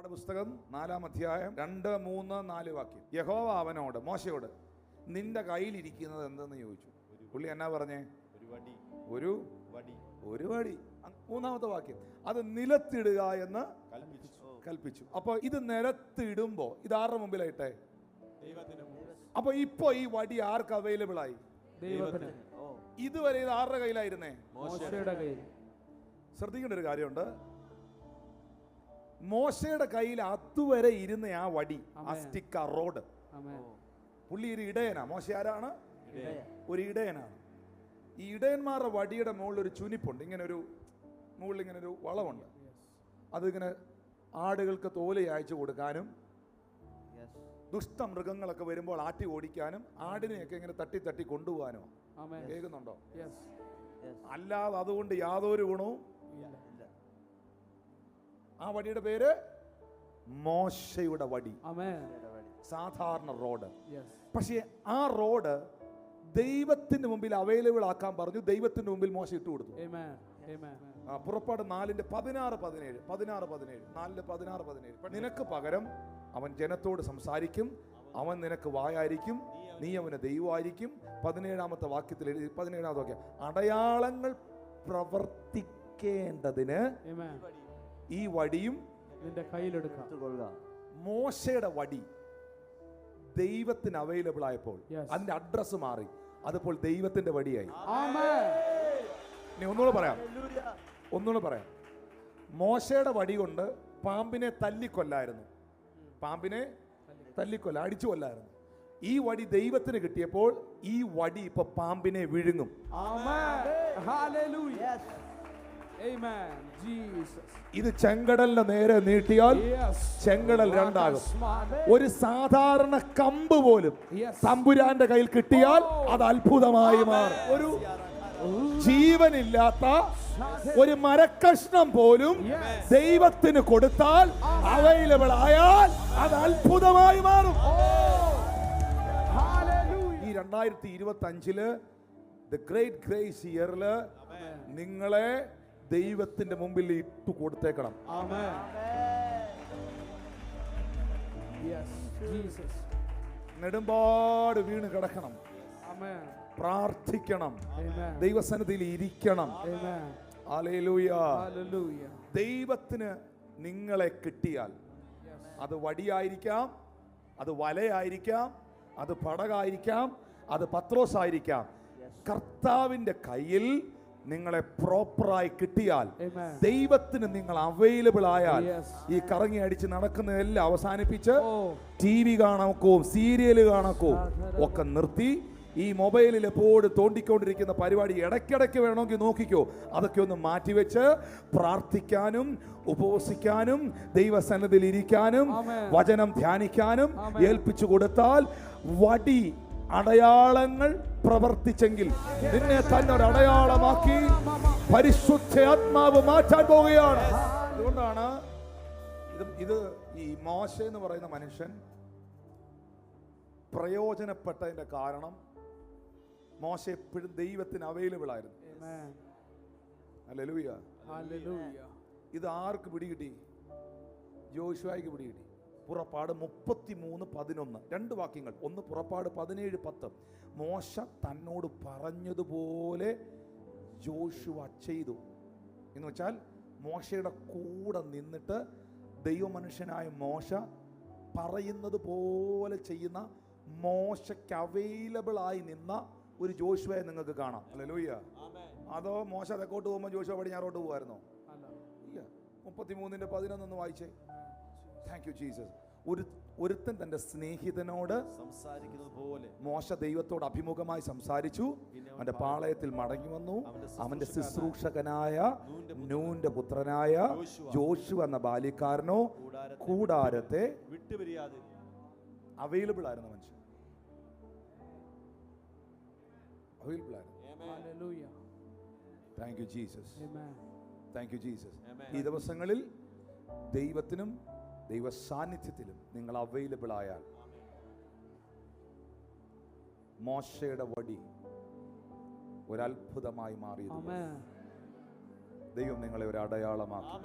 പുറപ്പാട് പുസ്തകം നാലാം അധ്യായം രണ്ട് മൂന്ന് നാല് വാക്യം. യഹോവ അവനോട് മോശയോട് നിന്റെ കയ്യിലിരിക്കുന്നത് എന്തെന്ന് ചോദിച്ചു? പുള്ളി എന്നാ പറഞ്ഞേ? ഒരു വടി. ഒരു വടി. ഒരു വടി. അ- മൂന്നാമത്തെ വാക്യം. അത് നിലത്തിടുക എന്ന് കൽപ്പിച്ചു. അപ്പോൾ അപ്പൊ ഇത് നിലത്തിടുമ്പോ ഇത് ആരുടെ മുമ്പിലായിട്ടെ? അപ്പൊ ഇപ്പൊ ഈ വടി ആർക്ക് അവൈലബിൾ ആയി ദൈവത്തിന്. ഇതുവരെ ഇത് ആരുടെ കയ്യിലായിരുന്നേ? മോശയുടെ കയ്യിൽ. ശ്രദ്ധിക്കേണ്ട ഒരു കാര്യമുണ്ട്. മോശയുടെ കയ്യിൽ അതുവരെ ഇരുന്ന ആ വടി ആ സ്റ്റിക്ക് ആ റോഡ് പുള്ളി ഒരു ഇടയനാ. മോശ ആരാണ്? ഒരു ഇടയനാണ്. ഈ ഇടയന്മാരുടെ വടിയുടെ മുകളിൽ ഒരു ചുനിപ്പുണ്ട്. ഇങ്ങനെ ഒരു മുകളിൽ ഇങ്ങനെ ഒരു വളവുണ്ട്. അതിങ്ങനെ ആടുകൾക്ക് തോൽ അയച്ചു കൊടുക്കാനും ദുഷ്ടമൃഗങ്ങളൊക്കെ വരുമ്പോൾ ആട്ടി ഓടിക്കാനും ആടിനെയൊക്കെ ഇങ്ങനെ തട്ടി തട്ടി കൊണ്ടുപോകാനും. കേൾക്കുന്നുണ്ടോ? അല്ലാതെ അതുകൊണ്ട് യാതൊരു ഗുണവും ആ വടിയുടെ പേര് മോശയുടെ വടി. ആമേൻ. സാധാരണ റോഡ്. പക്ഷേ ആ റോഡ് ദൈവത്തിന്റെ മുമ്പിൽ അവൈലബിൾ ആക്കാൻ പറഞ്ഞു ദൈവത്തിന്റെ മുമ്പിൽ മോശം ഇട്ട് കൊടുത്തു. ആമേൻ ആമേൻ ആ, പുറപ്പാട് നാലിന്റെ പതിനാറ് പതിനേഴ്. പതിനാറ് പതിനേഴ്. നാലിന്റെ പതിനാറ് പതിനേഴ്. നിനക്ക് പകരം അവൻ ജനത്തോട് സംസാരിക്കും അവൻ നിനക്ക് വായായിരിക്കും നീ അവന് ദൈവമായിരിക്കും. പതിനേഴാമത്തെ വാക്യത്തിൽ എഴുതി പതിനേഴാമത്തെ വാക്യം. അടയാളങ്ങൾ പ്രവർത്തിക്കേണ്ടതിന് ആമേൻ ഈ വടിയും നിന്റെ കയ്യിലെടുക്കാം. മോശയുടെ വടി ദൈവത്തിന് അവൈലബിൾ ആയപ്പോൾ അതിന്റെ അഡ്രസ് മാറി. അതിപ്പോൾ ദൈവത്തിന്റെ വടിയായി. നീ ഒന്നുകൂടെ പറയാം. ഒന്നുകൂടെ പറയാം. മോശയുടെ വടി കൊണ്ട് പാമ്പിനെ തല്ലിക്കൊല്ലായിരുന്നു. പാമ്പിനെ തല്ലിക്കൊല്ല അടിച്ചു കൊല്ലായിരുന്നു. ഈ വടി ദൈവത്തിന് കിട്ടിയപ്പോൾ ഈ വടി ഇപ്പൊ പാമ്പിനെ വിഴുങ്ങും. ഇത് ചെങ്കടലിന്റെ നേരെ നീട്ടിയാൽ ചെങ്കടൽ രണ്ടാകും. ഒരു സാധാരണ കമ്പ് പോലും തമ്പുരാന്റെ കയ്യിൽ കിട്ടിയാൽ അത് അത്ഭുതമായി മാറും. ഒരു ജീവനില്ലാത്ത ഒരു മരക്കഷ്ണം പോലും ദൈവത്തിന് കൊടുത്താൽ അവൈലബിൾ ആയാൽ അത് അത്ഭുതമായി മാറും. ഹല്ലേലൂയ ഈ രണ്ടായിരത്തി ഇരുപത്തി അഞ്ചിൽ ദ ഗ്രേറ്റ് ഗ്രേസ് ഇയറിൽ നിങ്ങളെ ദൈവത്തിന്റെ മുമ്പിൽ ഇട്ടു കൊടുത്തേക്കണം. നെടുമ്പാട് വീണ് കിടക്കണം. പ്രാർത്ഥിക്കണം. ദൈവസന്നിധിയിൽ ഇരിക്കണം. ദൈവത്തിന് നിങ്ങളെ കിട്ടിയാൽ അത് വടിയായിരിക്കാം അത് വലയായിരിക്കാം അത് പടകായിരിക്കാം അത് പത്രോസായിരിക്കാം. കർത്താവിന്റെ കയ്യിൽ നിങ്ങളെ പ്രോപ്പറായി കിട്ടിയാൽ. ദൈവത്തിന് നിങ്ങൾ അവൈലബിൾ ആയാൽ ഈ കറങ്ങി അടിച്ച് നടക്കുന്നതെല്ലാം അവസാനിപ്പിച്ച് ടി വി കാണക്കവും സീരിയൽ കാണക്കവും ഒക്കെ നിർത്തി ഈ മൊബൈലിൽ എപ്പോഴും തോണ്ടിക്കൊണ്ടിരിക്കുന്ന പരിപാടി ഇടയ്ക്കിടയ്ക്ക് വേണമെങ്കിൽ നോക്കിക്കോ. അതൊക്കെ ഒന്ന് മാറ്റിവെച്ച് പ്രാർത്ഥിക്കാനും ഉപവസിക്കാനും ദൈവസന്നദ്ധിയിൽ ഇരിക്കാനും വചനം ധ്യാനിക്കാനും ഏൽപ്പിച്ചു കൊടുത്താൽ വടി അടയാളങ്ങൾ പ്രവർത്തിച്ചെങ്കിൽ നിന്നെ തന്നെ ഒരു അടയാളമാക്കി പരിശുദ്ധ ആത്മാവ് മാറ്റാൻ പോവുകയാണ്. അതുകൊണ്ടാണ് ഇത് ഇത് ഈ മോശ എന്ന് പറയുന്ന മനുഷ്യൻ പ്രയോജനപ്പെട്ടതിന്റെ കാരണം മോശ എപ്പോഴും ദൈവത്തിന് അവൈലബിൾ ആയിരുന്നു. അല്ലെ ഇത് ആർക്ക് പിടികിട്ടി? ജോഷുവായിക്ക് പിടികിട്ടി. പുറപ്പാട് മുപ്പത്തി മൂന്ന് പതിനൊന്ന്. രണ്ട് വാക്യങ്ങൾ. ഒന്ന് പുറപ്പാട് പതിനേഴ് പത്ത്. മോശ തന്നോട് പറഞ്ഞതുപോലെ ജോഷുവ ചെയ്തു. എന്ന് വെച്ചാൽ മോശയുടെ കൂടെ നിന്നിട്ട് ദൈവമനുഷ്യനായ മോശ പറയുന്നത് പോലെ ചെയ്യുന്ന മോശയ്ക്ക് അവൈലബിൾ ആയി നിന്ന ഒരു ജോഷുവയെ നിങ്ങൾക്ക് കാണാം. അല്ലെ അതോ മോശ തെക്കോട്ട് പോകുമ്പോൾ ജോഷുവ പടിഞ്ഞാറോട്ട് പോകുമായിരുന്നോ? ഇല്ല. മുപ്പത്തിമൂന്നിന്റെ പതിനൊന്നൊന്ന് വായിച്ചേ. താങ്ക് യു ജീസസ് ഒരു ഒരുത്തൻ തന്റെ സ്നേഹിതനോട് സംസാരിക്കുന്നത് പോലെ മോശ ദൈവത്തോട് അഭിമുഖമായി സംസാരിച്ചു. അവന്റെ പാളയത്തിൽ മടങ്ങി വന്നു. അവന്റെ ശുശ്രൂഷകനായ നൂന്റെ പുത്രനായ ജോഷു എന്ന ബാല്യക്കാരനോ കൂടാരത്തെ വിട്ടുപിരിയാതെ അവൈലബിൾ ആയിരുന്നു മനുഷ്യൻ. അവൈലബിൾ ആയിരുന്നു. Thank you Jesus thank you Jesus ഈ ദിവസങ്ങളിൽ ദൈവത്തിനും ദൈവ സാന്നിധ്യത്തിലും നിങ്ങൾ അവൈലബിൾ ആയാൽ മോശയുടെ വടി ഒരത്ഭുതമായി മാറിയത് ദൈവം നിങ്ങളെ ഒരു അടയാളമാക്കി